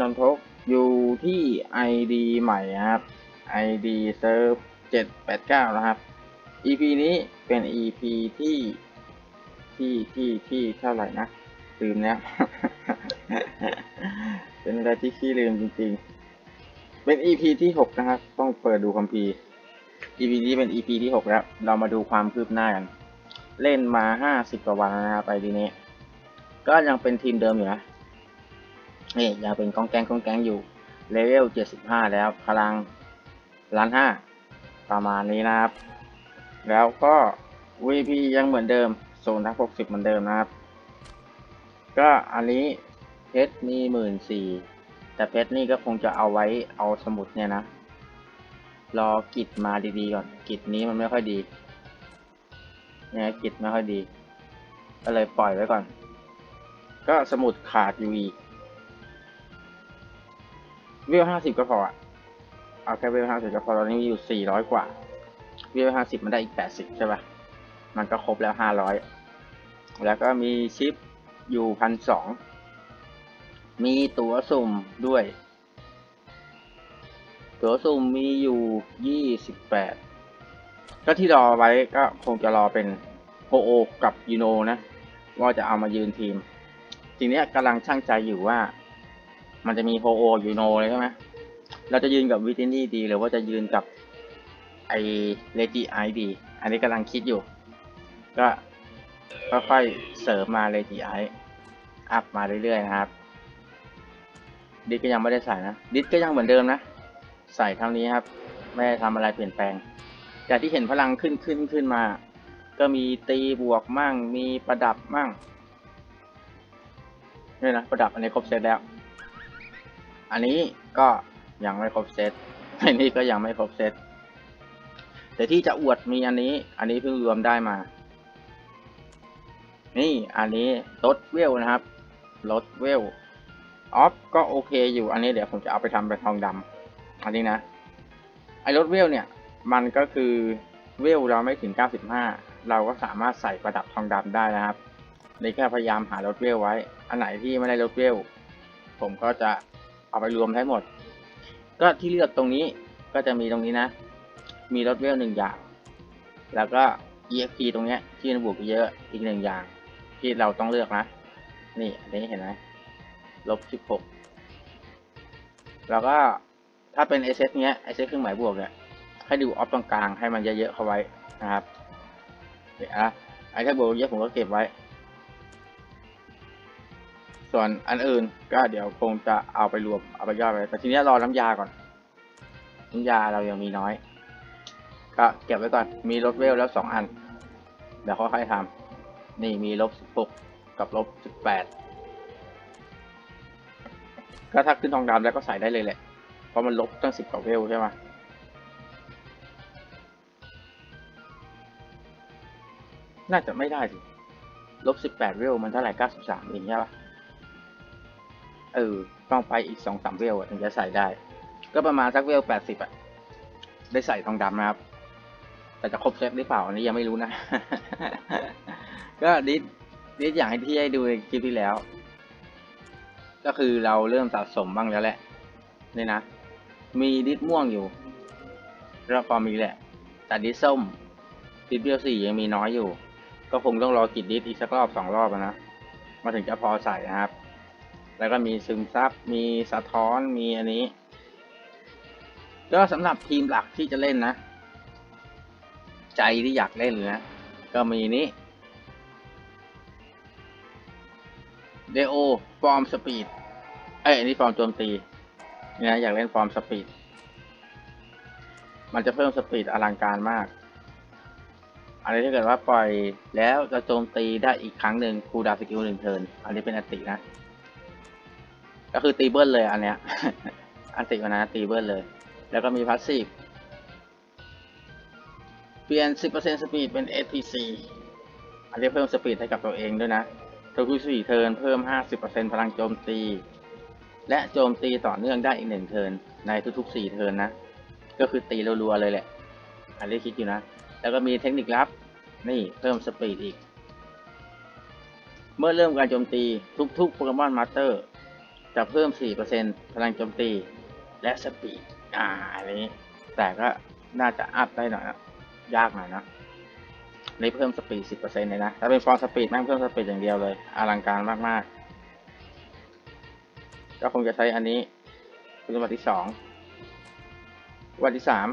วัสดีครับวันนทกอยู่ที่ ID ใหม่นะครับ ID Serve 789 นะครับ EP นี้เป็น EP ที่ที่ที่ที่เท่าไหร่นะ ลืมแล้ว เป็นอะไรที่ขี้ลืมจริงๆ เป็น EP ที่ 6 นะครับ ต้องเปิดดูคัมภีร์ EP นี้เป็น EP ที่ 6 แล้ว เรามาดูความคืบหน้ากัน เล่นมา 50 กว่าวันนะครับไปดีนี้ ก็ยังเป็นทีมเดิมอยู่นะ นี่ยังเป็นกองแกงกองแกงอยู่เลเวล 75 แล้วพลังล้านห้าประมาณนี้นะครับ แล้วก็ VP ยังเหมือนเดิมโซนทัก60 เหมือนเดิมนะครับ ก็อันนี้เพชรมีหมื่นสี่แต่เพชรนี่ก็คงจะเอาไว้เอาสมุดเนี่ยนะ รอกิจมาดีๆก่อน กิจนี้มันไม่ค่อยดีเนี่ยกิจไม่ค่อยดี ก็เลยปล่อยไว้ก่อน ก็สมุดขาดอยู่อีก วิวห้าสิบก็พออะเอาแค่วิวห้าสิบก็พอตอนนี้มีอยู่สี่ร้อยกว่าวิวห้าสิบมันได้อีกแปดสิบใช่ปะมันก็ครบแล้วห้าร้อยแล้วก็มีชิปอยู่พันสองมีตั๋วสุ่มด้วย ตั๋วสุ่มมีอยู่ยี่สิบแปดก็ที่รอไว้ก็คงจะรอเป็นโฮโอกับยูโนนะ ว่าจะเอามายืนทีม ทีเนี้ยกำลังช่างใจอยู่ว่า มันจะมีโฮโออยูโนเลยใช่ไหมเราจะยืนกับวิตินี่ดีหรือว่าจะยืนกับไอเลจิไอดี อันนี้กำลังคิดอยู่ ก็ค่อยๆเสริมมาเลจิไออัพมาเรื่อยๆนะครับ ดิสก็ยังไม่ได้ใส่นะ ดิสก็ยังเหมือนเดิมนะ ใส่เท่านี้ครับ ไม่ได้ทำอะไรเปลี่ยนแปลง แต่ที่เห็นพลังขึ้นขึ้นขึ้นมา ก็มีตีบวกมั่ง มีประดับมั่งนี่นะประดับอันนี้ครบเซตแล้ว อันนี้ก็ยังไม่ครบเซตอันนี้ก็ยังไม่ครบเซตแต่ที่จะอวดมีอันนี้ อันนี้เพิ่งรวมได้มา นี่อันนี้ลดเวลนะครับลดเวลออฟก็โอเคอยู่อันนี้เดี๋ยวผมจะเอาไปทำเป็นทองดำอันนี้นะ ไอ้ลดเวลเนี่ย มันก็คือเวลเราไม่ถึง 95 เราก็สามารถใส่ประดับทองดำได้นะครับนี่แค่พยายามหาลดเวลไว้ อันไหนที่ไม่ได้ลดเวล ผมก็จะ เอาไปรวมให้หมด ก็ที่เลือกตรงนี้ก็จะมีตรงนี้นะ มีลดเวลหนึ่งอย่าง แล้วก็ EXP ตรงเนี้ยที่มันบวกเยอะอีกหนึ่งอย่าง ที่เราต้องเลือกนะ นี่อันนี้เห็นไหมลบสิบหกแล้วก็ถ้าเป็น SS เนี้ย SS เครื่องหมายบวกเนี่ยให้ดูออฟตรงกลางให้มันเยอะๆเข้าไว้นะครับเดี๋ยวนะไอ้ถ้าบวกเยอะผมก็เก็บไว้ ส่วนอันอื่นก็เดี๋ยวคงจะเอาไปรวมเอาไปย่อยไป แต่ทีนี้รอน้ำยาก่อน น้ำยาเรายังมีน้อย ก็เก็บไว้ก่อน มีลบเวลแล้วสองอัน เดี๋ยวค่อยๆทำนี่มีลบสิบหกกับลบสิบแปดก็ถ้าขึ้นทองดำแล้วก็ใส่ได้เลยแหละ เพราะมันลบตั้งสิบกว่าเวลใช่ไหมน่าจะไม่ได้สิลบสิบแปดเวลมันเท่าไหร่เก้าสิบสามเองใช่ปะ เออต้องไปอีกสองสามเวลอะถึงจะใส่ได้ ก็ประมาณสักเวลแปดสิบอะได้ใส่ทองดำนะครับ แต่จะครบเซตหรือเปล่าอันนี้ยังไม่รู้นะ ก็ดิสดิสอย่างที่ให้ดูในคลิปที่แล้ว ก็คือเราเริ่มสะสมบ้างแล้วแหละนี่นะ มีดิสม่วงอยู่แล้วพอมีแหละ แต่ดิสส้มดิสเบลสี่ยังมีน้อยอยู่ ก็คงต้องรอกิดดิสอีกสักรอบสองรอบอะนะมาถึงจะพอใส่นะครับ แล้วก็มีซึมซับ มีสะท้อน มีอันนี้ ก็สำหรับทีมหลักที่จะเล่นนะ ใจที่อยากเล่นนะ ก็มีนี้เดโอฟอร์มสปีด เอ้ยอันนี้ฟอร์มโจมตีนี่นะอยากเล่นฟอร์มสปีด มันจะเพิ่มสปีดอลังการมาก อันนี้ถ้าเกิดว่าปล่อยแล้วจะโจมตีได้อีกครั้งหนึ่งคูดาสกิลหนึ่งเทิน อันนี้เป็นอตินะ ก็คือตีเบิลเลยอันเนี้ย อันติวันนั้นตีเบิลเลย แล้วก็มีพาสซีฟเปลี่ยน 10%สปีดเป็น SPC อันนี้เพิ่มสปีดให้กับตัวเองด้วยนะทุกๆ4เทิร์นเพิ่ม 50%พลังโจมตี และโจมตีต่อเนื่องได้อีก1เทิร์นในทุกๆ 4 เทิร์นนะ ก็คือตีรัวๆเลยแหละ อันนี้คิดอยู่นะ แล้วก็มีเทคนิคลับ นี่เพิ่มสปีดอีก เมื่อเริ่มการโจมตีทุกๆโปเกมอนมาสเตอร์ จะเพิ่ม 4%พลังโจมตีและสปีดอ่าอันนี้แต่ก็น่าจะอัพได้หน่อยนะยากหน่อยนะนนี้เพิ่มสปีด 10%เลยนะ ถ้าเป็นฟอร์สปีดแม่งเพิ่มสปีดอย่างเดียวเลย อลังการมากๆ ก็คงจะใช้อันนี้คุณสมบัติที่สองวันที่สาม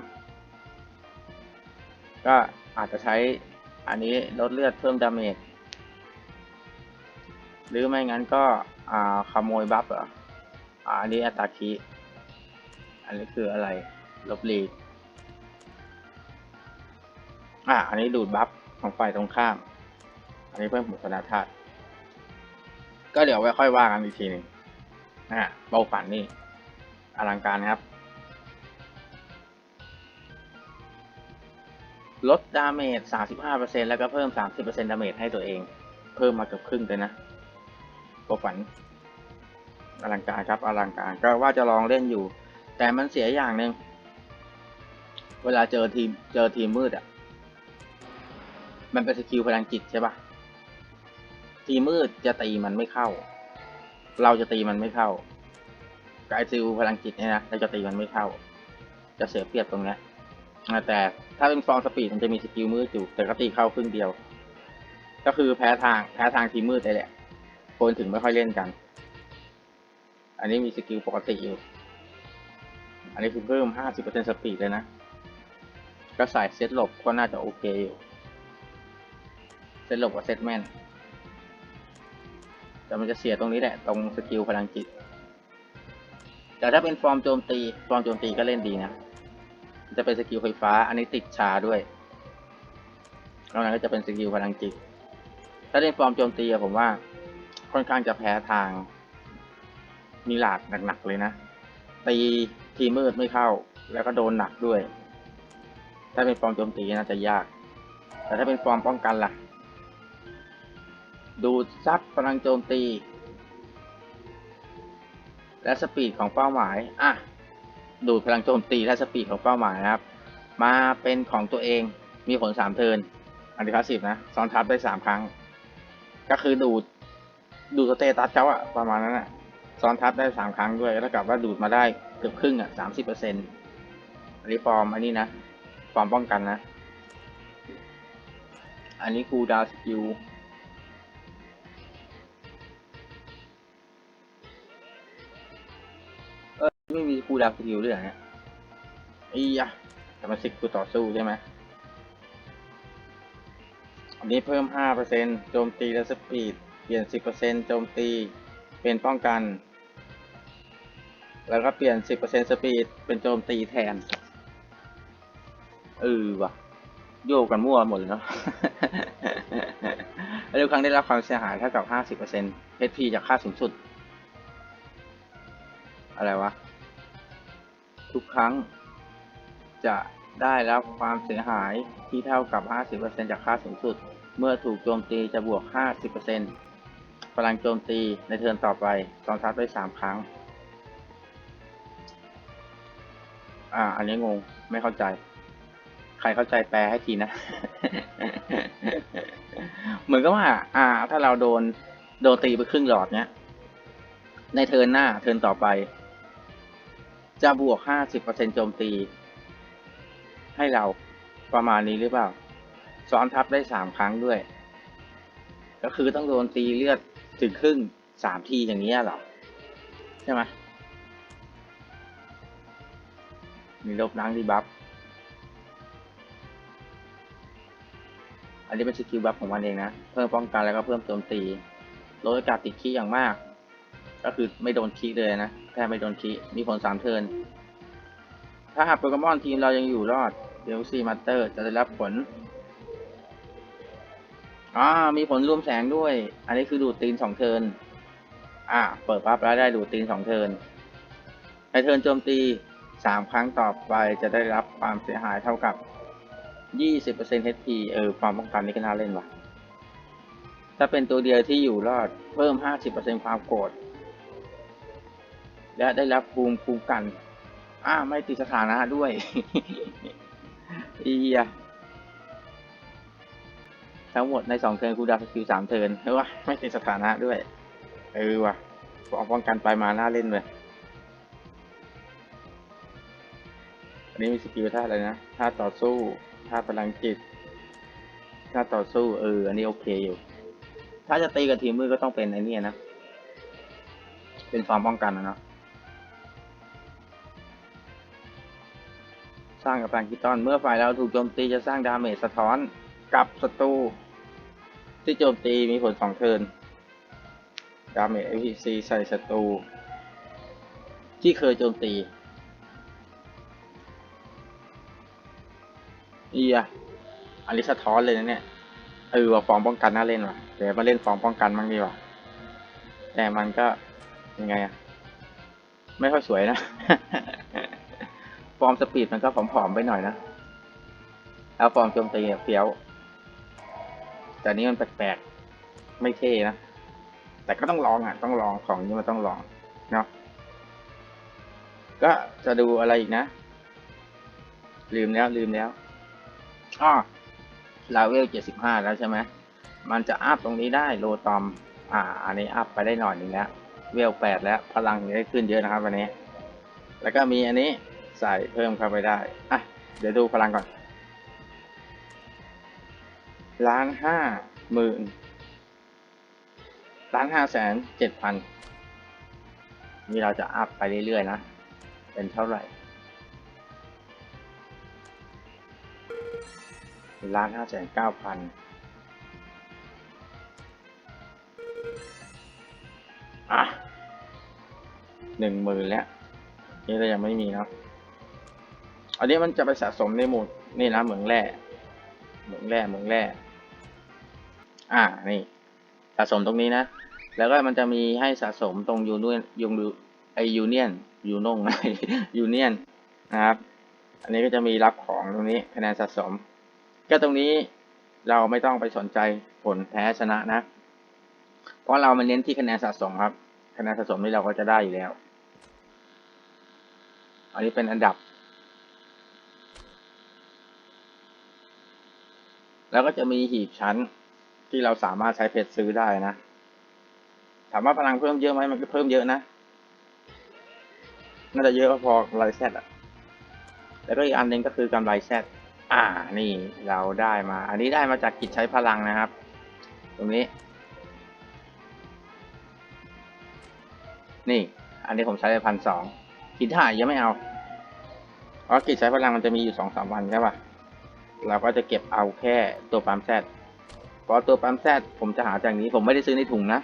ก็อาจจะใช้อันนี้ลดเลือดเพิ่มดาเมจหรือไม่งั้นก็ อ่าขโมยบัฟเหรออ่าอันนี้อัตาคีอันนี้คืออะไร ลบลีกอ่าอันนี้ดูดบัฟของฝ่ายตรงข้าม อันนี้เพิ่มผลชนะธาตุก็เดี๋ยวไว้ค่อยว่ากันอีกทีหนึ่งอ่าเบาฝันนี่ อลังการครับ ลดดาเมจ 35%แล้วก็เพิ่ม 30%ดาเมจให้ตัวเอง เพิ่มมาเกือบครึ่งเลยนะ โปรฝันอลังการครับอลังการก็ว่าจะลองเล่นอยู่ แต่มันเสียอย่างหนึ่งเวลาเจอทีมเจอทีมมืดอะ มันเป็นสกิลพลังจิตใช่ปะทีมมืดจะตีมันไม่เข้า เราจะตีมันไม่เข้ากับไอซิลพลังจิตเนี่ยนะเราจะตีมันไม่เข้า จะเสียเปรียบตรงเนี้ยแต่ถ้าเป็นฟองสปีดมันจะมีสกิลมืดอยู่แต่ก็ตีเข้าครึ่งเดียว ก็คือแพ้ทางแพ้ทางทีมมืดเลยแหละ คนถึงไม่ค่อยเล่นกัน อันนี้มีสกิลปกติอยู่ อันนี้คือเพิ่ม 50%สปีดเลยนะ ก็ใส่เซตหลบก็น่าจะโอเคอยู่ เซตหลบกับเซตแม่น แต่มันจะเสียตรงนี้แหละ ตรงสกิลพลังจิต แต่ถ้าเป็นฟอร์มโจมตี ฟอร์มโจมตีก็เล่นดีนะ จะเป็นสกิลไฟฟ้า อันนี้ติดชาด้วยนอกนั้นก็จะเป็นสกิลพลังจิต ถ้าเล่นฟอร์มโจมตีผมว่า ค่อนข้างจะแพ้ทางมีหลาดหนักๆเลยนะ ตีทีมืดไม่เข้า แล้วก็โดนหนักด้วย ถ้าเป็นฟอร์มโจมตีน่าจะยาก แต่ถ้าเป็นฟอร์มป้องกันล่ะ ดูซับพลังโจมตี และสปีดของเป้าหมายอะดูดพลังโจมตีและสปีดของเป้าหมายนะครับ มาเป็นของตัวเองมีผลสามเทินอันนี้คลาสสิบนะซ้อนทับได้สามครั้ง ก็คือดูด ดูสเตตัสเขาอะประมาณนั้นอะซ้อนทับได้สามครั้งด้วยแล้วกับว่าดูดมาได้เกือบครึ่งอะสามสิบเปอร์เซ็นต์อันนี้ฟอร์มอันนี้นะฟอร์มป้องกันนะ อันนี้คูดาวสกิลเออไม่มีคูดาวสกิลด้วยเหรอเนี่ยไอ้ยะแต่มันสิกคือต่อสู้ใช่ไหมอันนี้เพิ่มห้าเปอร์เซ็นโจมตีและสปีด เปลี่ยนสิบเปอร์เซ็นโจมตี เป็นป้องกัน แล้วก็เปลี่ยนสิบเปอร์เซ็นสปีด เป็นโจมตีแทน เออว่ะ โยกกันมั่วหมดเลยเนาะแล้วทุกครั้งได้รับความเสียหายเท่ากับห้าสิบเปอร์เซ็นต์ HP จากค่าสูงสุด อะไรวะ ทุกครั้งจะได้รับความเสียหายที่เท่ากับ 50%จากค่าสูงสุด เมื่อถูกโจมตีจะบวก 50% พลังโจมตีในเทิร์นต่อไปซ้อนทับได้3ครั้ง อ่า อันนี้งง ไม่เข้าใจ ใครเข้าใจแปลให้ทีนะ เหมือนกับว่า อ่า ถ้าเราโดน โดนตีไปครึ่งหลอดเนี้ย ในเทิร์นหน้า เทิร์นต่อไป จะบวก50%โจมตี ให้เราประมาณนี้หรือเปล่า ซ้อนทับได้สามครั้งด้วยก็คือต้องโดนตีเลือด ถึงครึ่งสามทีอย่างนี้เหรอ ใช่ไหมมีลบล้างดีบัฟอันนี้เป็นสกิลบัฟของมันเองนะ เพิ่มป้องกันแล้วก็เพิ่มโจมตีลดโอกาสติดขี้อย่างมาก ก็คือไม่โดนขี้เลยนะแค่ไม่โดนขี้มีผลสามเทินถ้าหากโปเกมอนทีมเรายังอยู่รอดเดลซีมาสเตอร์จะได้รับผล อ่ามีผลรวมแสงด้วย อันนี้คือดูดตีนสองเทินอ่า เปิดปั๊บแล้วได้ดูดตีนสองเทินในเทินโจมตีสามครั้งต่อไปจะได้รับความเสียหายเท่ากับยี่สิบเปอร์เซ็นต์ HP เออความป้องกันนี่ก็น่าเล่นว่ะ ถ้าเป็นตัวเดียวที่อยู่รอดเพิ่มห้าสิบเปอร์เซ็นต์ความโกรธและได้รับภูมิคุ้มกัน อ่าไม่ติดสถานะด้วย อีย ทั้งหมดในสองเทิร์นคูดาวสกิลสามเทิร์นเฮ้ยว่ะไม่ติดสถานะด้วย เออว่ะป้องกันไปมาน่าเล่นเลยอันนี้มีสกิลท่าอะไรนะท่าต่อสู้ท่าพลังจิตท่าต่อสู้เอออันนี้โอเคอยู่ ถ้าจะตีกับทีมมือก็ต้องเป็นไอ้นี่นะ เป็นฟาร์มป้องกันนะเนาะสร้างกับพลังกิตอนเมื่อฝ่ายเราถูกโจมตีจะสร้างดาเมจสะท้อนกับศัตรู ที่โจมตีมีผลสองเทิร์นดาเมจ APC ใส่ศัตรูที่เคยโจมตีอีอะอันนี้สท้อนเลยนะเนี่ยเออว่าฟอร์มป้องกันน่าเล่นว่ะเดี๋ยวมาเล่นฟอร์มป้องกันบ้างดีกว่าแต่มันก็ยังไงอะไม่ค่อยสวยนะ ฟอร์มสปีดมันก็ผอมๆไปหน่อยนะ แล้วฟอร์มโจมตีเฟี้ยว แต่นี้มันแปลกๆ ไม่เท่นะ แต่ก็ต้องลองอะ ต้องลองของนี้มันต้องลองเนาะ ก็จะดูอะไรอีกนะ ลืมแล้วลืมแล้วอ้อลาเวลเจ็ดสิบห้าแล้วใช่ไหม มันจะอัพตรงนี้ได้โลตอม อ่า อันนี้อัพไปได้หน่อยหนึ่งแล้ว เวลแปดแล้ว พลังได้ขึ้นเยอะนะครับวันนี้ แล้วก็มีอันนี้ใส่เพิ่มเข้าไปได้ อะ เดี๋ยวดูพลังก่อน ล้านห้าหมื่นล้านห้าแสนเจ็ดพันนี่เราจะอัพไปเรื่อยๆนะ เป็นเท่าไหร่ล้านห้าแสนเก้าพันอะหนึ่งหมื่นแล้ว นี่เรายังไม่มีนะอันนี้มันจะไปสะสมในหมวดนี่นะเหมืองแร่เหมืองแร่เหมืองแร่ อ่านี่สะสมตรงนี้นะ แล้วก็มันจะมีให้สะสมตรงยูเนียนยูนไอยูเนียนยูนงยูเนียนนะครับ อันนี้ก็จะมีรับของตรงนี้คะแนนสะสม ก็ตรงนี้เราไม่ต้องไปสนใจผลแพ้ชนะนะ เพราะเรามันเน้นที่คะแนนสะสมครับ คะแนนสะสมนี่เราก็จะได้อยู่แล้ว อันนี้เป็นอันดับ แล้วก็จะมีหีบชั้น ที่เราสามารถใช้เพชรซื้อได้นะ ถามว่าพลังเพิ่มเยอะไหมมันก็เพิ่มเยอะนะ น่าจะเยอะพอไรแซดอะแล้วก็อีกอันหนึ่งก็คือกำไรแซดอ่า นี่เราได้มา อันนี้ได้มาจากกิจใช้พลังนะครับ ตรงนี้ นี่ อันนี้ผมใช้ไปพันสองกิจถ่ายยังไม่เอาเพราะกิจใช้พลังมันจะมีอยู่สองสามวันใช่ปะเราก็จะเก็บเอาแค่ตัวปั๊มแซด เพราะตัวปั๊มแซดผมจะหาจากนี้ผมไม่ได้ซื้อในถุงนะ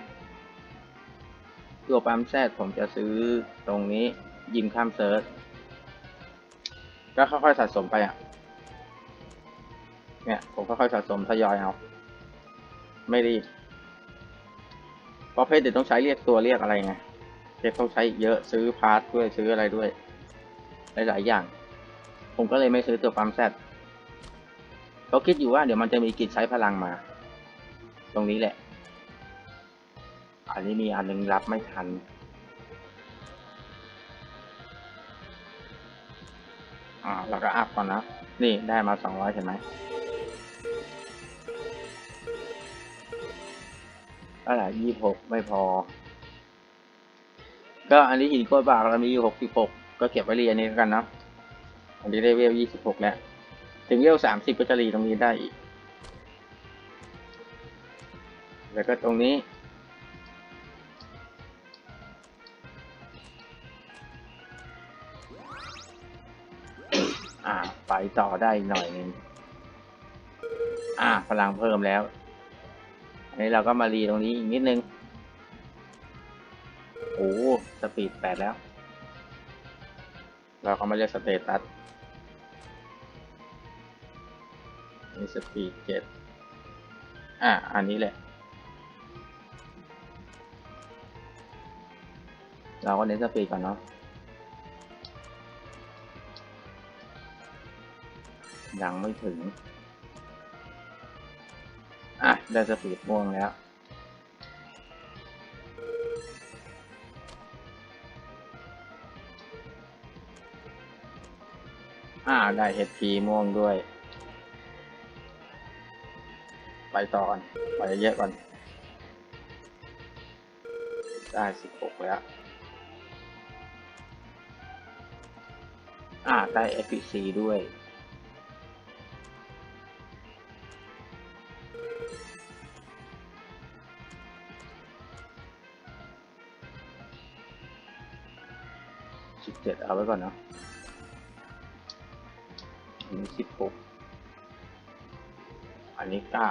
ตัวปั๊มแซดผมจะซื้อตรงนี้ยิมข้ามเซิร์ชก็ค่อยๆสะสมไปอะ เนี่ย ผมค่อยๆสะสมทยอยเอา ไม่รีบเพราะเพชรเดี๋ยวต้องใช้เรียกตัวเรียกอะไรไงเพชรต้องใช้เยอะซื้อพาร์ทด้วยซื้ออะไรด้วย หลายๆอย่าง ผมก็เลยไม่ซื้อตัวปั๊มแซดเขาคิดอยู่ว่าเดี๋ยวมันจะมีกิจใช้พลังมา ตรงนี้แหละ อันนี้มีอันหนึงรับไม่ทัน อ่าเราก็อัพก่อนนะ นี่ได้มาสองร้อยเห็นไหมอะไรยี่หกไม่พอ ก็อันนี้หินโคตรบากเรามีอยู่หกสิบหกก็เก็บไว้เรียนนี้แล้วกันนะอันนี้ได้เวลยี่สิบหกแล้ว ถึงเวลสามสิบก็จะรีตรงนี้ได้อีก แล้วก็ตรงนี้อ่าไปต่อได้อีกหน่อยนึงอ่าพลังเพิ่มแล้วอันนี้เราก็มารีตรงนี้อีกนิดนึงโอ้สปีดแปดแล้ว เราก็มาเรียกสเตตัสนี่สปีดเจ็ดอ่าอันนี้แหละ เราก็เน้นสปีดก่อนเนาะยังไม่ถึง อะ ได้สปีดม่วงแล้ว อ่า ได้เ HP ม่วงด้วย ไปต่อก่อน ไปเยอะก่อน ได้สิบหกแล้ว อ่าได้ FPC ด้วย สิบเจ็ดเอาไว้ก่อนเนาะอันนี้สิบหกอันนี้เก้า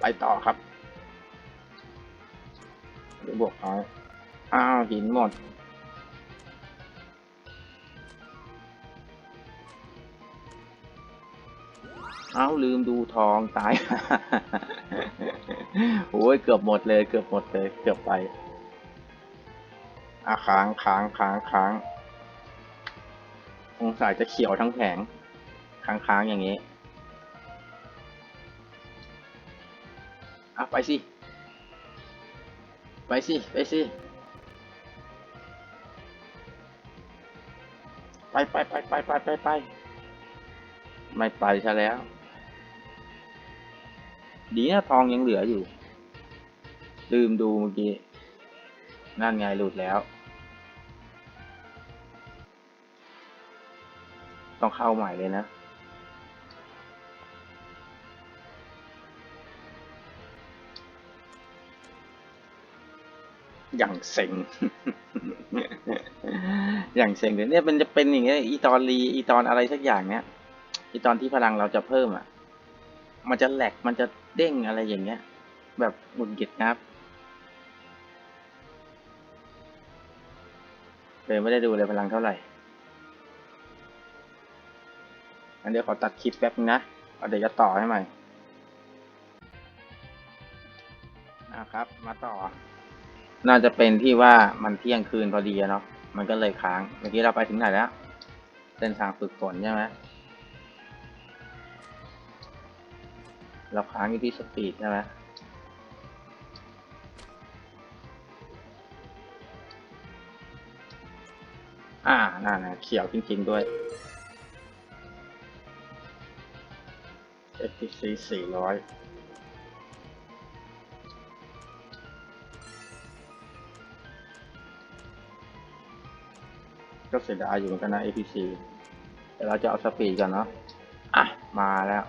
ไปต่อครับหรือบวกน้อยอ้าวหินหมด เอ้าลืมดูทองตาย โอ้ยเกือบหมดเลย เกือบหมดเลย เกือบไปอะค้างค้างค้างค้างองศาจะเขียวทั้งแผงค้างค้างอย่างนี้อะไปสิ ไปสิ ไปสิ ไปไปไปไปไปไปไปไม่ไปซะแล้ว ดีนะทองยังเหลืออยู่ ลืมดูเมื่อกี้ นั่นไงหลุดแล้ว ต้องเข้าใหม่เลยนะ อย่างเซ็ง อย่างเซ็งเดี๋ยวนี้มันจะเป็นอย่างเงี้ยอีตอนรีอีตอนอะไรสักอย่างเนี้ยอีตอนที่พลังเราจะเพิ่มอะ มันจะแหลกมันจะเด้งอะไรอย่างเงี้ย แบบหงุดหงิดนะครับเลยไม่ได้ดูเลยพลังเท่าไหร่อันเดี๋ยวขอตัดคลิปแป๊บนึงนะเดี๋ยวจะต่อให้ใหม่นะครับ มาต่อ น่าจะเป็นที่ว่ามันเที่ยงคืนพอดีเนาะ มันก็เลยค้าง เมื่อกี้เราไปถึงไหนแล้ว เส้นทางฝึกฝนใช่ไหม เราค้างอยู่ที่สปีดใช่ไหมอ่านั่นนะเขียวจริง ๆ ด้วย FTC สี่ร้อยก็เสียดายอยู่เหมือนกันนะ APC แต่เราจะเอาสปีดกันเนาะ อะ มาแล้ว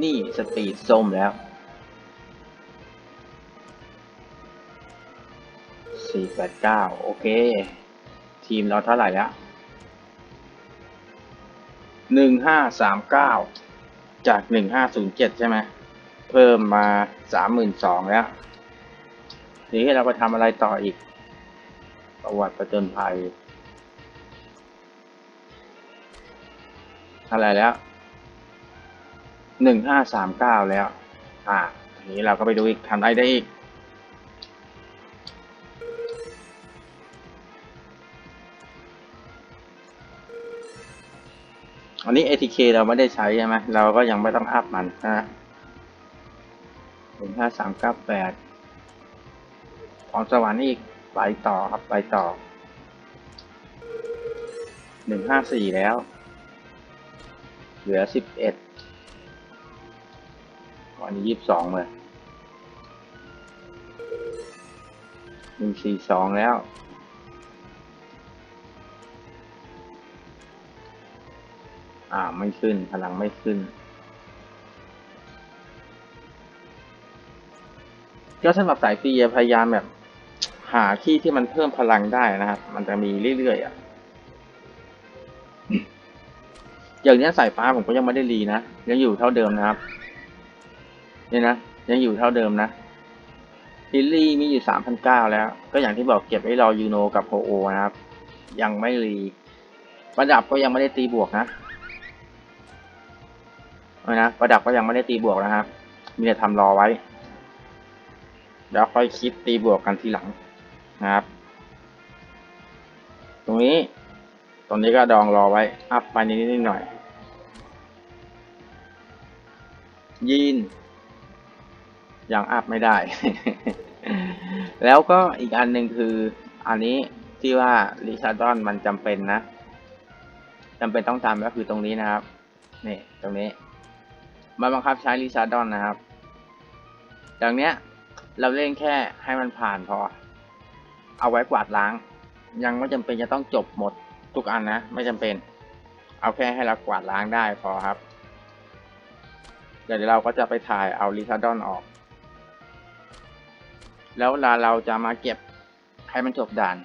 นี่สปีดส้มแล้วสี่แปดเก้าโอเค ทีมเราเท่าไหร่ล้วหนึ่งห้าสามเก้าจากหนึ่งห้าศูนย์เจ็ดใช่ไหม เพิ่มมาสามหมื่นสองแล้วทีนี้เราไปทำอะไรต่ออีก ประวัติประจนภัย อะไรแล้ว หนึ่งห้าสามเก้าแล้ว อ่าอันนี้เราก็ไปดูอีกทำอะไรได้อีก อันนี้ ATK เราไม่ได้ใช้ใช่ไหมเราก็ยังไม่ต้องอัพมันนะหนึ่งห้าสามเก้าแปดพรสวรรค์อีกไปต่อครับไปต่อหนึ่งห้าสี่แล้ว เหลือสิบเอ็ด วันนี้ยี่สิบสองเลยหนึ่งสี่สองแล้วอ่าไม่ขึ้นพลังไม่ขึ้น ก็สำหรับสายฟรีพยายามแบบ หาที่ที่มันเพิ่มพลังได้นะครับ มันจะมีเรื่อยๆอะอย่างนี้ยสายฟ้าผมก็ยังไม่ได้รีนะ ยังอยู่เท่าเดิมนะครับ นี่นะยังอยู่เท่าเดิมนะฮิลลี่มีอยู่สามพันเก้าแล้ว ก็อย่างที่บอกเก็บไว้รอยูโนกับโฮโอนะครับ ยังไม่รีประดับก็ยังไม่ได้ตีบวกนะนะประดับก็ยังไม่ได้ตีบวกนะครับ มีแต่ทำรอไว้ เดี๋ยวค่อยคิดตีบวกกันทีหลังนะครับ ตรงนี้ ตรงนี้ก็ดองรอไว้ อัพไปนิดนิดหน่อยยีน ยังอัพไม่ได้ แล้วก็อีกอันหนึ่งคืออันนี้ที่ว่าลิชาร์ดอนมันจำเป็นนะจำเป็นต้องทำก็คือตรงนี้นะครับ นี่ตรงนี้ มันบังคับใช้ลิชาร์ดอนนะครับดังเนี้ยเราเล่นแค่ให้มันผ่านพอ เอาไว้กวาดล้าง ยังไม่จำเป็นจะต้องจบหมดทุกอันนะ ไม่จำเป็น เอาแค่ให้เรากวาดล้างได้พอครับเดี๋ยวเราก็จะไปถ่ายเอาลิซาดอนออก แล้วเวลาเราจะมาเก็บให้มันจบด่าน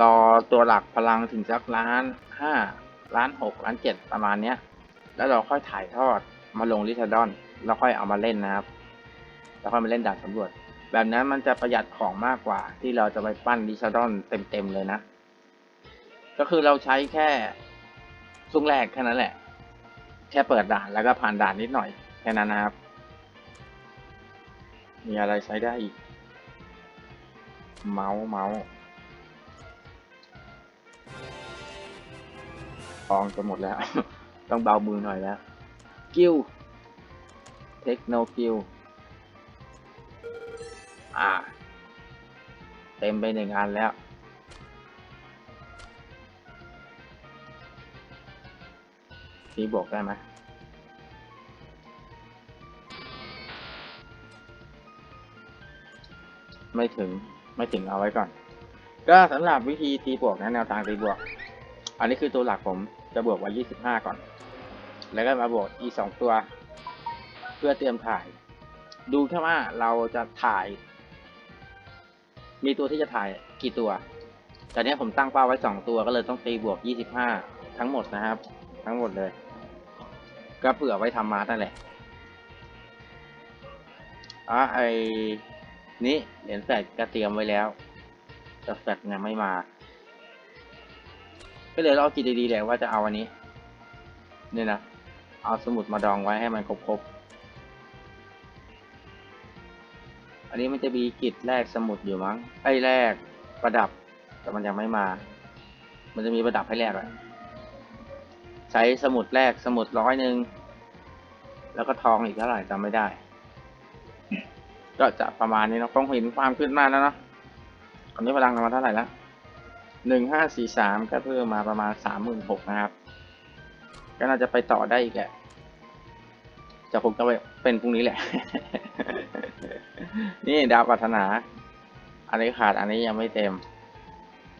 รอตัวหลักพลังถึงสักล้านห้าล้านหกล้านเจ็ดประมาณเนี้ย แล้วเราค่อยถ่ายทอดมาลงลิซาดอนแล้วค่อยเอามาเล่นนะครับ แล้วค่อยมาเล่นด่านสำรวจ แบบนั้นมันจะประหยัดของมากกว่า ที่เราจะไปปั้นลิซาดอนเต็มๆเลยนะ ก็คือเราใช้แค่ช่วงแรกแค่นั้นแหละ แค่เปิดด่านแล้วก็ผ่านด่านนิดหน่อยแค่นั้นนะครับ มีอะไรใช้ได้อีก เมาส์เมาส์ทองจะหมดแล้ว ต้องเบามือหน่อยแล้ว กิลเทคโนกิลอ่า เต็มไปหนึ่งอันแล้ว ทีบวกได้ไหมไม่ถึง ไม่ถึงเอาไว้ก่อน ก็สำหรับวิธีตีบวกนะแนวทางตีบวก อันนี้คือตัวหลักผมจะบวกไว้25 ก่อน แล้วก็มาบวกอีกสองตัว เพื่อเตรียมถ่าย ดูแค่ว่าเราจะถ่าย มีตัวที่จะถ่ายกี่ตัวแต่เนี้ยผมตั้งเป้าไว้สองตัวก็เลยต้องตีบวก 25 ทั้งหมดนะครับ ทั้งหมดเลย ก็เผื่อไว้ทำมานั่นแหละอะไอ นี้เหรียญแฟดก็เตรียมไว้แล้วแต่แฟดยังไม่มา ก็เลยเราคิดดีๆเลยว่าจะเอาอันนี้เนี่ยนะเอาสมุดมาดองไว้ให้มันครบๆอันนี้มันจะมีกิจแรกสมุดอยู่มั้งไอ้แรกประดับ แต่มันยังไม่มา มันจะมีประดับให้แรกอะใช้สมุดแรกสมุดร้อยหนึ่งแล้วก็ทองอีกเท่าไหร่จำไม่ได้ ก็จะประมาณนี้เนาะคงเห็นความขึ้นมากแล้วเนาะตอนนี้พลังมาเท่าไหร่แล้วหนึ่งห้าสี่สามก็เพิ่มมาประมาณสามหมื่นหกนะครับ ก็น่าจะไปต่อได้อีกแหละจะคงจะไปเป็นพรุ่งนี้แหละ นี่ดาวปรารถนา อันนี้ขาดอันนี้ยังไม่เต็ม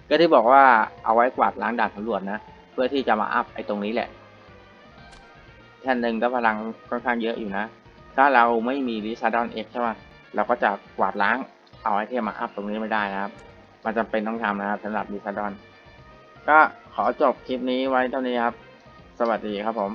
ก็ที่บอกว่าเอาไว้กวาดล้างด่านสำรวจนะ เพื่อที่จะมาอัพไอ้ตรงนี้แหละแท่นหนึ่งก็พลังค่อนข้างเยอะอยู่นะ ถ้าเราไม่มีลิซาดอนเอ็กใช่ไหม เราก็จะกวาดล้างเอาไอเทมมาอัพตรงนี้ไม่ได้นะครับ มันจำเป็นต้องทำนะครับสำหรับดิซาดอน ก็ขอจบคลิปนี้ไว้เท่านี้ครับ สวัสดีครับผม